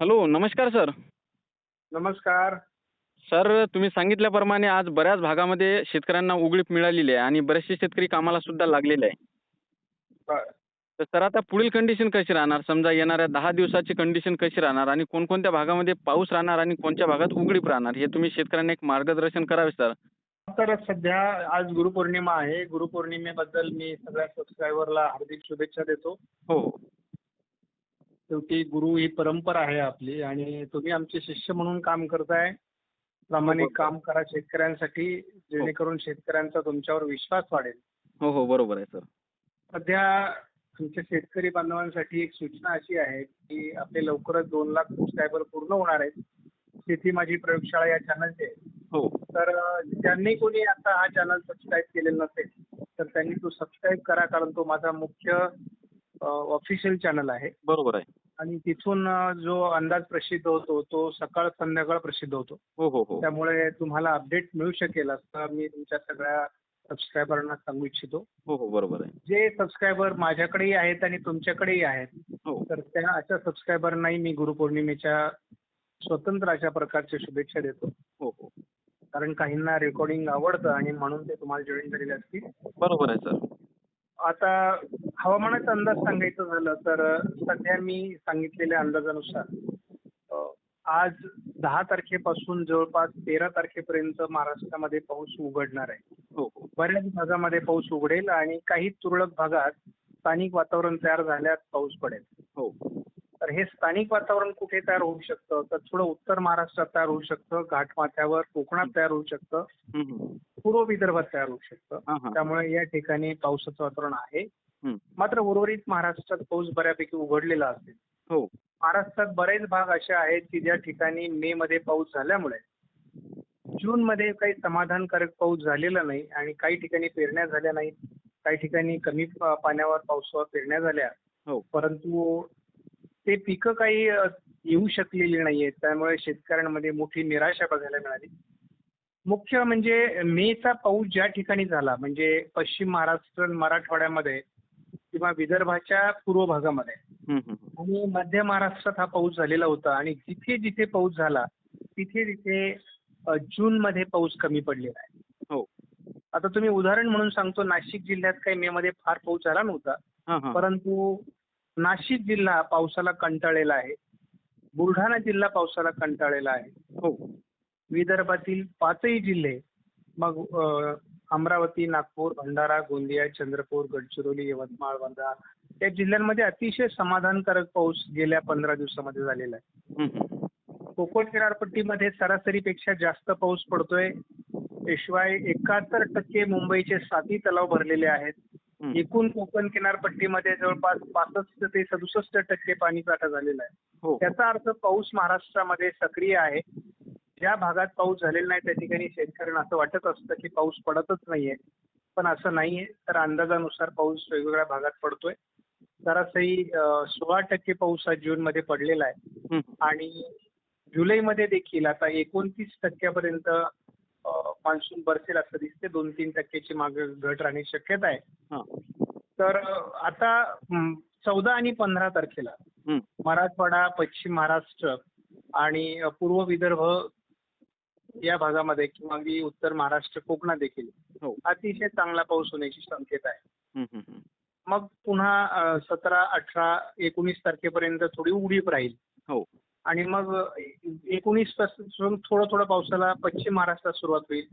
Hello नमस्कार sir. नमस्कार. Sir तुम्ही सांगितल्याप्रमाणे आज बऱ्याच भागामध्ये शेतकऱ्यांना उघडीप मिळालेली आहे आणि बरेचसे शेतकरी कामाला सुद्धा लागलेले आहे. बर. तर सर आता पुढील कंडिशन कशी राहणार? समजा येणाऱ्या दहा दिवसाची कंडिशन कशी राहणार आणि कोणकोणत्या भागामध्ये पाऊस राहणार आणि कोणत्या भागात उघडीप राहणार? हे तुम्ही शेतकऱ्यांना एक मार्गदर्शन करावे सर. तर सध्या आज गुरुपौर्णिमा आहे. गुरुपौर्णिमेबद्दल मी सगळ्या सबस्क्रायबरला हार्दिक शुभेच्छा देतो. हो. शेवटी गुरु ही परंपरा आहे आपली आणि तुम्ही आमचे शिष्य म्हणून काम करताय. प्रामाणिक. काम करा शेतकऱ्यांसाठी जेणेकरून शेतकऱ्यांचा तुमच्यावर विश्वास वाढेल. हो हो बरोबर आहे सर. सध्या आमच्या शेतकरी बांधवांसाठी एक सूचना अशी आहे की आपले लवकरच दोन लाख सबस्क्रायबर पूर्ण होणार आहेत. शेती माझी प्रयोगशाळा या चॅनलचे हो. तर ज्यांनी कोणी आता हा चॅनल सबस्क्राईब केलेला नसेल तर त्यांनी तो सबस्क्राईब करा कारण तो माझा मुख्य ऑफिशियल चॅनल आहे. बरोबर आहे. आणि तिथून जो अंदाज प्रसिद्ध होतो तो सकाळ संध्याकाळ प्रसिद्ध होतो. हो हो हो. त्यामुळे तुम्हाला अपडेट मिळू शकेल असं मी तुमच्या सगळ्या सबस्क्रायबरांना सांगू इच्छितो. हो हो बरोबर आहे. जे सबस्क्रायबर माझ्याकडेही आहेत आणि तुमच्याकडेही आहेत हो. तर त्या अशा सबस्क्रायबरनाही मी गुरुपौर्णिमेच्या स्वतंत्र अशा प्रकारच्या शुभेच्छा देतो. हो हो. कारण काहींना रेकॉर्डिंग आवडतं आणि म्हणून ते तुम्हाला जॉईन झालेले असतील. बरोबर आहे सर आता हवामानाचा अंदाज सांगायचं झालं तर सध्या मी सांगितलेल्या अंदाजानुसार आज दहा तारखेपासून जवळपास तेरा तारखेपर्यंत महाराष्ट्रामध्ये पाऊस उघडणार आहे. हो. बऱ्याच भागामध्ये पाऊस उघडेल आणि काही तुरळक भागात स्थानिक वातावरण तयार झाल्यास पाऊस पडेल. हो. हे स्थानिक वातावरण कुठे तयार होऊ शकतं? तर थोडं उत्तर महाराष्ट्रात तयार होऊ शकतं घाटमाथ्यावर कोकणात तयार होऊ शकतं. पूर्व विदर्भात तयार होऊ शकतं. त्यामुळे या ठिकाणी पावसाचं वातावरण आहे. मात्र उर्वरित महाराष्ट्रात पाऊस बऱ्यापैकी उघडलेला असेल. हो. महाराष्ट्रात बरेच भाग असे आहेत की ज्या ठिकाणी मे मध्ये पाऊस झाल्यामुळे जून मध्ये काही समाधानकारक पाऊस झालेला नाही आणि काही ठिकाणी पेरण्या झाल्या नाहीत. काही ठिकाणी कमी पाण्यावर पावसावर पेरण्या झाल्या. हो. परंतु ते पिकं काही येऊ शकलेली नाहीयेत त्यामुळे शेतकऱ्यांमध्ये मोठी निराशा बघायला मिळाली. मुख्य म्हणजे मेचा पाऊस ज्या ठिकाणी झाला म्हणजे पश्चिम महाराष्ट्र मराठवाड्यामध्ये किंवा विदर्भाच्या पूर्व भागामध्ये. आणि मध्य महाराष्ट्रात हा पाऊस झालेला होता आणि जिथे जिथे पाऊस झाला तिथे तिथे अ, जूनमध्ये पाऊस कमी पडलेला आहे. हो. आता तुम्ही उदाहरण म्हणून सांगतो नाशिक जिल्ह्यात काही मे मध्ये फार पाऊस झाला नव्हता. परंतु नाशिक जिल्हा पावसाला कंटाळलेला आहे. बुलढाणा जिल्हा पावसाला कंटाळलेला आहे. हो. विदर्भातील पाचही जिल्हे मग अमरावती नागपूर भंडारा गोंदिया चंद्रपूर गडचिरोली यवतमाळ वर्धा या जिल्ह्यांमध्ये अतिशय समाधानकारक पाऊस गेल्या पंधरा दिवसामध्ये झालेला आहे. कोकण किनारपट्टीमध्ये सरासरीपेक्षा जास्त पाऊस पडतोय. शिवाय एकाहत्तर टक्के मुंबईचे साती तलाव भरलेले आहेत. एकूण कोकण किनारपट्टीमध्ये जवळपास पासष्ट ते सदुसष्ट टक्के पाणी साठा झालेला आहे. हो. त्याचा अर्थ पाऊस महाराष्ट्रामध्ये सक्रिय आहे. ज्या भागात पाऊस झालेला नाही त्या ठिकाणी शेतकऱ्यांना असं वाटत असतं की पाऊस पडतच नाहीये. पण असं नाहीये. तर अंदाजानुसार पाऊस वेगवेगळ्या भागात पडतोय. सरासरी सोळा टक्के पाऊस हा जूनमध्ये पडलेला आहे. आणि जुलैमध्ये देखील आता एकोणतीस टक्क्यापर्यंत मान्सून बरसेल असं दिसते. दोन तीन टक्क्याची मागे घट राहण्याची शक्यता आहे. हा. तर आता चौदा आणि पंधरा तारखेला. मराठवाडा पश्चिम महाराष्ट्र आणि पूर्व विदर्भ या भागामध्ये किंवा अगदी उत्तर महाराष्ट्र कोकणात देखील हो. अतिशय चांगला पाऊस होण्याची शक्यता आहे. मग पुन्हा सतरा अठरा एकोणीस तारखेपर्यंत थोडी उघडीप राहील. हो. आणि मग एकोणीसपासून थोडं थोडं पावसाला पश्चिम महाराष्ट्रात सुरुवात होईल.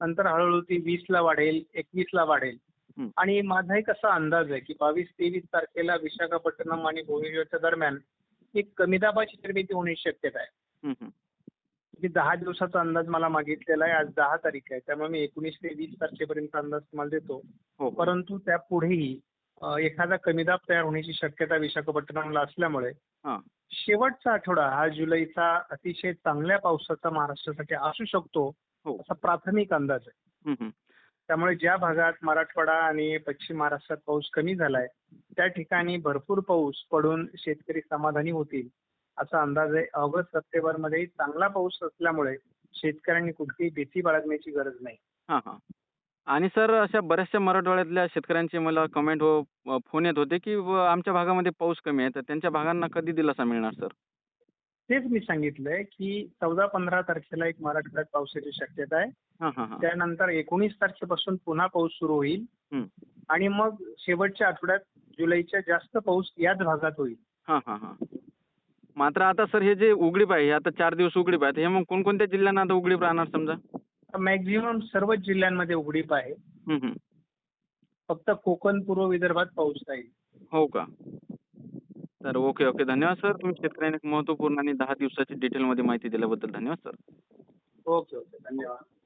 नंतर हळूहळू ती वीसला वाढेल एकवीसला वाढेल. हम्म. आणि माझा एक असा अंदाज आहे की बावीस तेवीस तारखेला विशाखापट्टणम आणि भुवनेश्वरच्या दरम्यान एक कमी दाबाची निर्मिती होण्याची शक्यता आहे. दहा दिवसाचा अंदाज मला मागितलेला आहे. आज दहा तारीख आहे. त्यामुळे मी एकोणीस ते वीस तारखेपर्यंत अंदाज तुम्हाला देतो. हो हो. परंतु त्यापुढेही एखादा कमी दाब तयार होण्याची शक्यता विशाखापट्टणमला असल्यामुळे शेवटचा आठवडा हा जुलैचा अतिशय चांगल्या पावसाचा महाराष्ट्रासाठी असू शकतो हो. असा प्राथमिक अंदाज आहे. त्यामुळे ज्या भागात मराठवाडा आणि पश्चिम महाराष्ट्रात पाऊस कमी झालाय त्या ठिकाणी भरपूर पाऊस पडून शेतकरी समाधानी होतील असा अंदाज आहे. ऑगस्ट सप्टेंबरमध्ये चांगला पाऊस असल्यामुळे शेतकऱ्यांनी कुठलीही भीती बाळगण्याची गरज नाही. आणि सर अशा बऱ्याचशा मराठवाड्यातल्या शेतकऱ्यांचे मला कमेंट हो फोन येत होते की व आमच्या भागामध्ये पाऊस कमी आहे तर त्यांच्या भागांना कधी दिलासा मिळणार सर? तेच मी सांगितलंय की चौदा पंधरा तारखेला एक मराठवाड्यात पावसाची शक्यता आहे. हां हां हां. त्यानंतर एकोणीस तारखेपासून पुन्हा पाऊस सुरू होईल. हं. आणि मग शेवटच्या आठवड्यात जुलैच्या जास्त पाऊस याच भागात होईल. हां हां हां. मात्र आता सर हे जे उघडीप आहे हे आता चार दिवस उघडीप आहे तर हे मग कोणकोणत्या जिल्ह्यांना आता उघडीप राहणार समजा? मॅक्झिमम सर्वच जिल्ह्यांमध्ये उघडीप आहे. फक्त कोकण पूर्व विदर्भात पाऊस राहील. हो का? तर ओके ओके. धन्यवाद सर. तुम्ही शेतकऱ्यांना एक महत्त्वपूर्ण आणि दहा दिवसाची डिटेलमध्ये माहिती दिल्याबद्दल धन्यवाद सर. Okay okay. धन्यवाद.